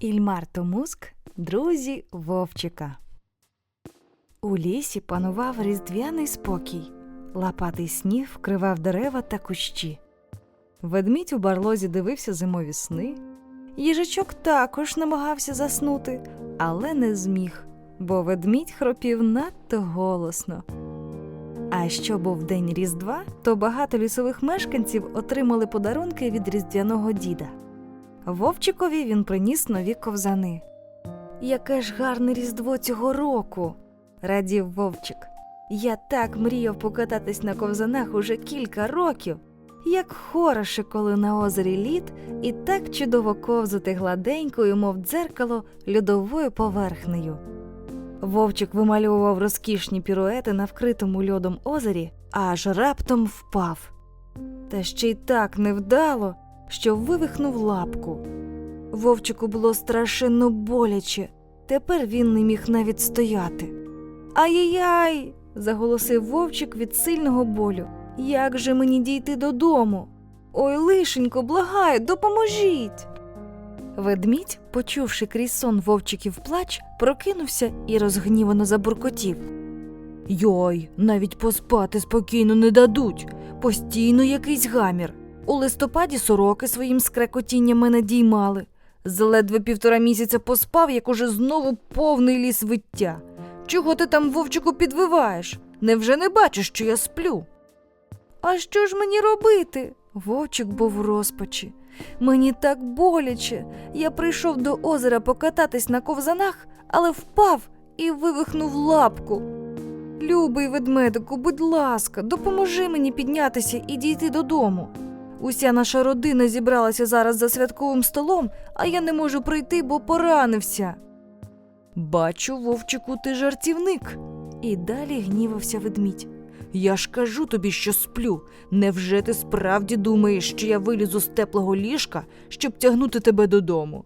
Ільмар Томуск, друзі Вовчика. У лісі панував різдвяний спокій. Лапатий сніг вкривав дерева та кущі. Ведмідь у барлозі дивився зимові сни. Їжачок також намагався заснути, але не зміг, бо ведмідь хропів надто голосно. А що був день Різдва, то багато лісових мешканців отримали подарунки від різдвяного діда. Вовчикові він приніс нові ковзани. Яке ж гарне різдво цього року, радів Вовчик. Я так мріяв покататись на ковзанах уже кілька років. Як хороше, коли на озері лід, і так чудово ковзати гладенькою, мов дзеркало, льодовою поверхнею. Вовчик вимальовував розкішні піруети на вкритому льодом озері, аж раптом впав. Та ще й так невдало, що вивихнув лапку. Вовчику було страшенно боляче. Тепер він не міг навіть стояти. Ай-яй! заголосив вовчик від сильного болю. Як же мені дійти додому? Ой, лишенько, благаю, допоможіть. Ведмідь, почувши крізь сон вовчиків плач, прокинувся і розгнівано забуркотів. Йой, навіть поспати спокійно не дадуть. Постійно якийсь гамір. У листопаді сороки своїм скрекотінням мене діймали. Заледве півтора місяця поспав, як уже знову повний ліс виття. Чого ти там, вовчику, підвиваєш? Невже не бачиш, що я сплю? А що ж мені робити? Вовчик був у розпачі. Мені так боляче. Я прийшов до озера покататись на ковзанах, але впав і вивихнув лапку. Любий ведмедику, будь ласка, допоможи мені піднятися і дійти додому. Уся наша родина зібралася зараз за святковим столом, а я не можу прийти, бо поранився. Бачу, вовчику, ти жартівник. І далі гнівався ведмідь. Я ж кажу тобі, що сплю. Невже ти справді думаєш, що я вилізу з теплого ліжка, щоб тягнути тебе додому?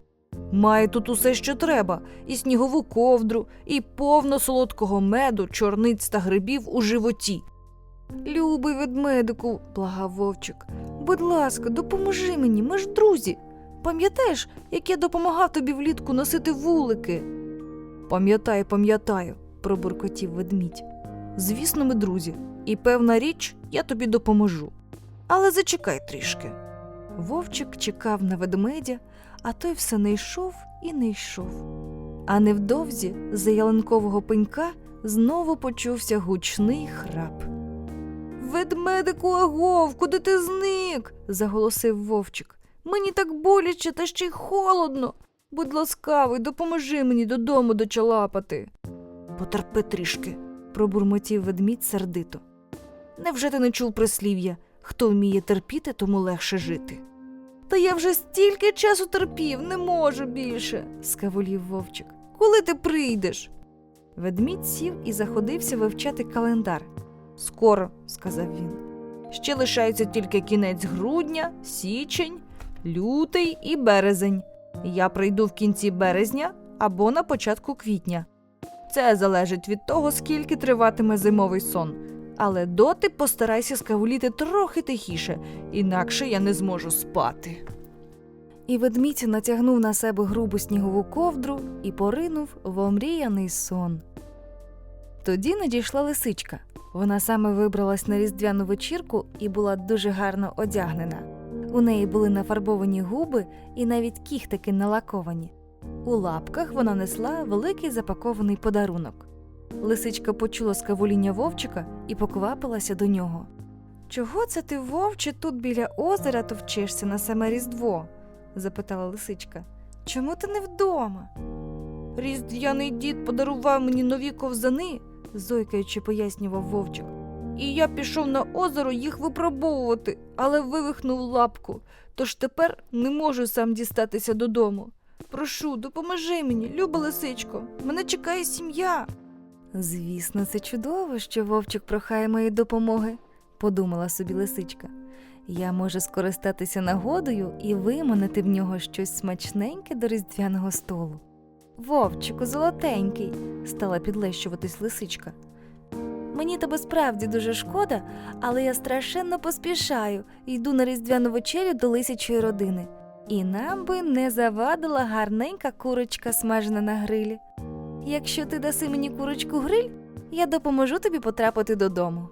Має тут усе, що треба, і снігову ковдру, і повно солодкого меду, чорниць та грибів у животі. Любий ведмедику, благав вовчик, будь ласка, допоможи мені, ми ж друзі. Пам'ятаєш, як я допомагав тобі влітку носити вулики? Пам'ятаю, пам'ятаю, пробуркотів ведмідь. Звісно, ми друзі, і певна річ, я тобі допоможу. Але зачекай трішки. Вовчик чекав на ведмедя, а той все не йшов і не йшов. А невдовзі з ялинкового пенька знову почувся гучний храп. Ведмедику агов, куди ти зник? заголосив вовчик. Мені так боляче та ще й холодно. Будь ласкавий, допоможи мені додому дочалапати. Потерпи трішки, пробурмотів ведмідь сердито. Невже ти не чув прислів'я хто вміє терпіти, тому легше жити? Та я вже стільки часу терпів, не можу більше, скавулів вовчик. Коли ти прийдеш? Ведмідь сів і заходився вивчати календар. Скоро, сказав він. Ще лишається тільки кінець грудня, січень, лютий і березень. Я прийду в кінці березня або на початку квітня. Це залежить від того, скільки триватиме зимовий сон. Але доти постарайся скавуліти трохи тихіше, інакше я не зможу спати. І ведмідь натягнув на себе грубу снігову ковдру і поринув в омріяний сон. Тоді надійшла лисичка. Вона саме вибралась на різдвяну вечірку і була дуже гарно одягнена. У неї були нафарбовані губи і навіть кіхтики налаковані. У лапках вона несла великий запакований подарунок. Лисичка почула скавуління вовчика і поквапилася до нього. Чого це ти, вовче, тут біля озера товчешся на саме Різдво? запитала лисичка. Чому ти не вдома? Різдвяний дід подарував мені нові ковзани, зойкаючи, пояснював вовчик. І я пішов на озеро їх випробовувати, але вивихнув лапку, тож тепер не можу сам дістатися додому. Прошу, допоможи мені, люба лисичко, мене чекає сім'я. Звісно, це чудово, що вовчик прохає моєї допомоги, подумала собі лисичка. Я можу скористатися нагодою і виманити в нього щось смачненьке до різдвяного столу. Вовчику, золотенький, стала підлещуватись лисичка. Мені тебе справді дуже шкода, але я страшенно поспішаю і йду на різдвяну вечерю до лисячої родини. І нам би не завадила гарненька курочка смажена на грилі. Якщо ти даси мені курочку гриль, я допоможу тобі потрапити додому.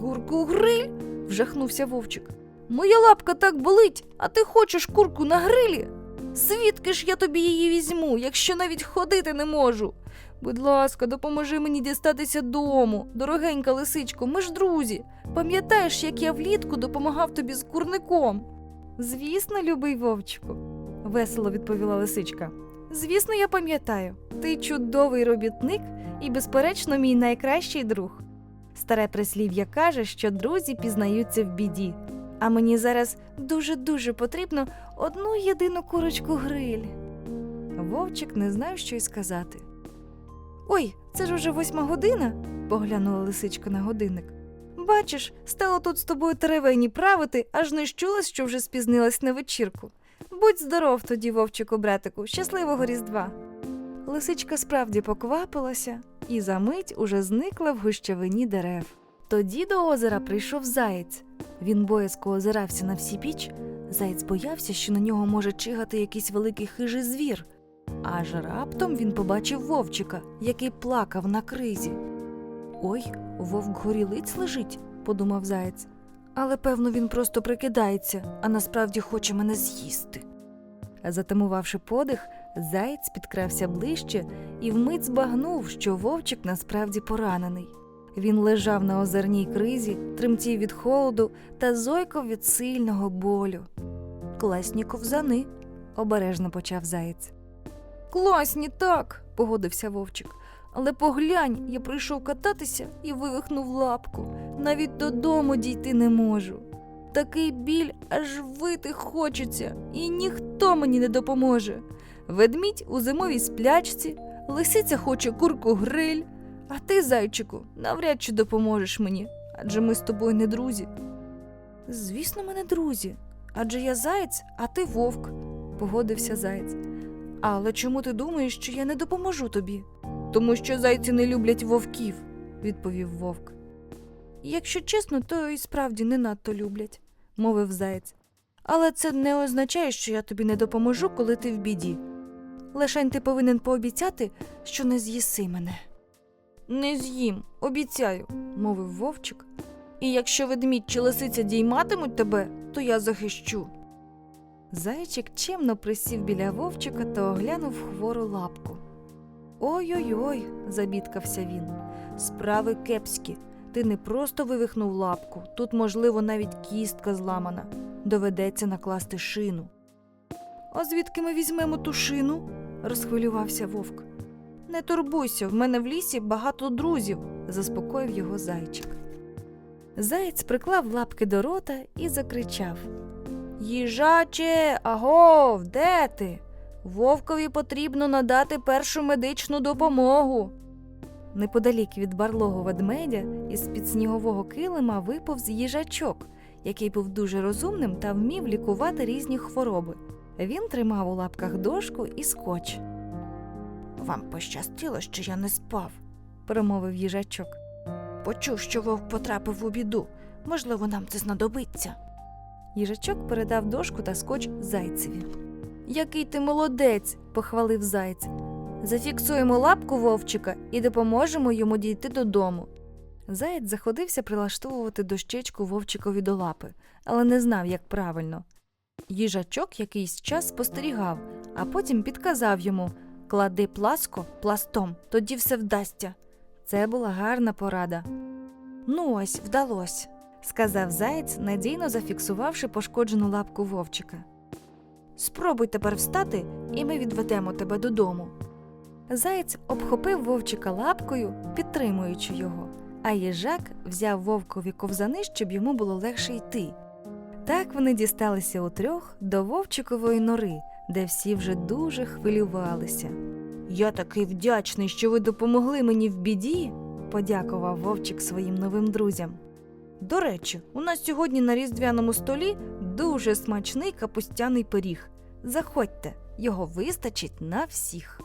Курку гриль? вжахнувся вовчик. Моя лапка так болить, а ти хочеш курку на грилі? Звідки ж я тобі її візьму, якщо навіть ходити не можу? Будь ласка, допоможи мені дістатися дому, дорогенька лисичко, ми ж друзі. Пам'ятаєш, як я влітку допомагав тобі з курником? Звісно, любий вовчику, весело відповіла лисичка. Звісно, я пам'ятаю. Ти чудовий робітник і, безперечно, мій найкращий друг. Старе прислів'я каже, що друзі пізнаються в біді. А мені зараз дуже-дуже потрібно одну єдину курочку гриль. Вовчик не знав, що й сказати. Ой, це ж уже восьма година, поглянула лисичка на годинник. Бачиш, стало тут з тобою теревені правити, аж не щулась, що вже спізнилась на вечірку. Будь здоров тоді, вовчику, братику, щасливого Різдва. Лисичка справді поквапилася і за мить уже зникла в гущавині дерев. Тоді до озера прийшов заєць. Він боязко озирався на всі піч. Заєць боявся, що на нього може чигати якийсь великий хижий звір. Аж раптом він побачив вовчика, який плакав на кризі. Ой, вовк горілиць лежить, подумав заєць. Але певно він просто прикидається, а насправді хоче мене з'їсти. Затамувавши подих, заєць підкрався ближче і вмить збагнув, що вовчик насправді поранений. Він лежав на озерній кризі, тремтів від холоду та зойкав від сильного болю. Класні ковзани, обережно почав заєць. Класні, так, погодився вовчик. Але поглянь, я прийшов кататися і вивихнув лапку. Навіть додому дійти не можу. Такий біль аж вити хочеться, і ніхто мені не допоможе. Ведмідь у зимовій сплячці, лисиця хоче курку гриль, а ти, зайчику, навряд чи допоможеш мені, адже ми з тобою не друзі. Звісно, ми не друзі, адже я заєць, а ти вовк, погодився заєць. Але чому ти думаєш, що я не допоможу тобі? Тому що зайці не люблять вовків, відповів вовк. Якщо чесно, то і справді не надто люблять, мовив заєць. Але це не означає, що я тобі не допоможу, коли ти в біді. Лишень ти повинен пообіцяти, що не з'їси мене. Не з'їм, обіцяю, мовив вовчик. І якщо ведмідь чи лисиця дійматимуть тебе, то я захищу. Зайчик чемно присів біля вовчика та оглянув хвору лапку. Ой-ой-ой, забідкався він. Справи кепські. Ти не просто вивихнув лапку, тут, можливо, навіть кістка зламана. Доведеться накласти шину. А звідки ми візьмемо ту шину? розхвилювався вовк. Не турбуйся, в мене в лісі багато друзів, заспокоїв його зайчик. Заєць приклав лапки до рота і закричав Їжаче, агов, де ти? Вовкові потрібно надати першу медичну допомогу. Неподалік від барлого ведмедя із під снігового килима виповз їжачок, який був дуже розумним та вмів лікувати різні хвороби. Він тримав у лапках дошку і скотч. Вам пощастило, що я не спав, промовив їжачок. Почув, що вовк потрапив у біду. Можливо, нам це знадобиться. Їжачок передав дошку та скотч зайцеві. Який ти молодець, похвалив зайць. Зафіксуємо лапку вовчика і допоможемо йому дійти додому. Заєць заходився прилаштовувати дощечку вовчикові до лапи, але не знав, як правильно. Їжачок якийсь час спостерігав, а потім підказав йому клади пласко пластом, тоді все вдасться. Це була гарна порада. Ну ось, вдалось, сказав заєць, надійно зафіксувавши пошкоджену лапку вовчика. Спробуй тепер встати, і ми відведемо тебе додому. Заєць обхопив вовчика лапкою, підтримуючи його, а їжак взяв вовкові ковзани, щоб йому було легше йти. Так вони дісталися утрьох до вовчикової нори, де всі вже дуже хвилювалися. Я такий вдячний, що ви допомогли мені в біді, подякував вовчик своїм новим друзям. До речі, у нас сьогодні на різдвяному столі дуже смачний капустяний пиріг. Заходьте, його вистачить на всіх.